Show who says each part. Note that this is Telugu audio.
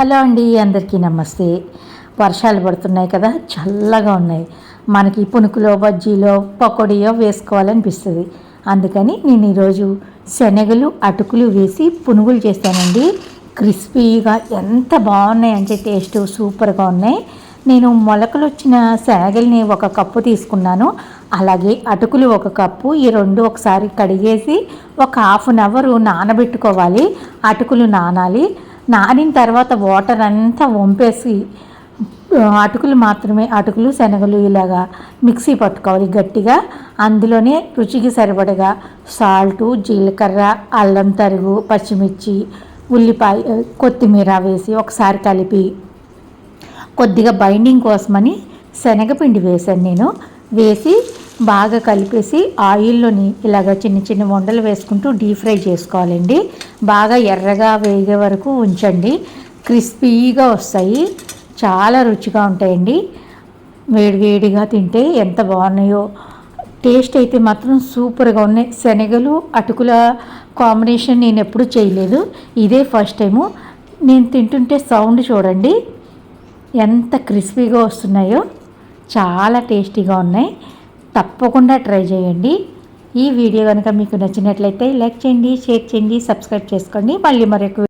Speaker 1: హలో అండి అందరికీ నమస్తే. వర్షాలు పడుతున్నాయి కదా చల్లగా ఉన్నాయి. మనకి పునుకులో బజ్జీలో పకోడీయో వేసుకోవాలనిపిస్తుంది. అందుకని నేను ఈరోజు శనగలు అటుకులు వేసి పునుగులు చేస్తానండి. క్రిస్పీగా ఎంత బాగున్నాయి అంటే టేస్ట్ సూపర్గా ఉన్నాయి. నేను మొలకలు వచ్చిన శనగల్ని ఒక కప్పు తీసుకున్నాను. అలాగే అటుకులు ఒక కప్పు ఈ రెండు ఒకసారి కడిగేసి ఒక హాఫ్ అన్ అవర్ నానబెట్టుకోవాలి. అటుకులు నానాలి. నానిన తర్వాత వాటర్ అంతా వంపేసి అటుకులు మాత్రమే అటుకులు శనగలు ఇలాగా మిక్సీ పట్టుకోవాలి గట్టిగా. అందులోనే రుచికి సరిపడగా సాల్టు జీలకర్ర అల్లం తరుగు పచ్చిమిర్చి ఉల్లిపాయ కొత్తిమీర వేసి ఒకసారి కలిపి కొద్దిగా బైండింగ్ కోసమని శనగపిండి వేశాను నేను. వేసి బాగా కలిపేసి ఆయిల్లోని ఇలాగ చిన్న చిన్న వండలు వేసుకుంటూ డీప్ ఫ్రై చేసుకోవాలండి. బాగా ఎర్రగా వేగే వరకు ఉంచండి. క్రిస్పీగా వస్తాయి. చాలా రుచిగా ఉంటాయండి. వేడివేడిగా తింటే ఎంత బాగున్నాయో. టేస్ట్ అయితే మాత్రం సూపర్గా ఉన్నాయి. శనగలు అటుకుల కాంబినేషన్ నేను ఎప్పుడు చేయలేదు. ఇదే ఫస్ట్ టైము. నేను తింటుంటే సౌండ్ చూడండి. ఎంత క్రిస్పీగా వస్తున్నాయో. చాలా టేస్టీగా ఉన్నాయి. తప్పకుండా ట్రై చేయండి. ఈ వీడియో కనుక మీకు నచ్చినట్లయితే లైక్ చేయండి షేర్ చేయండి సబ్స్క్రైబ్ చేసుకోండి. మళ్ళీ మరొక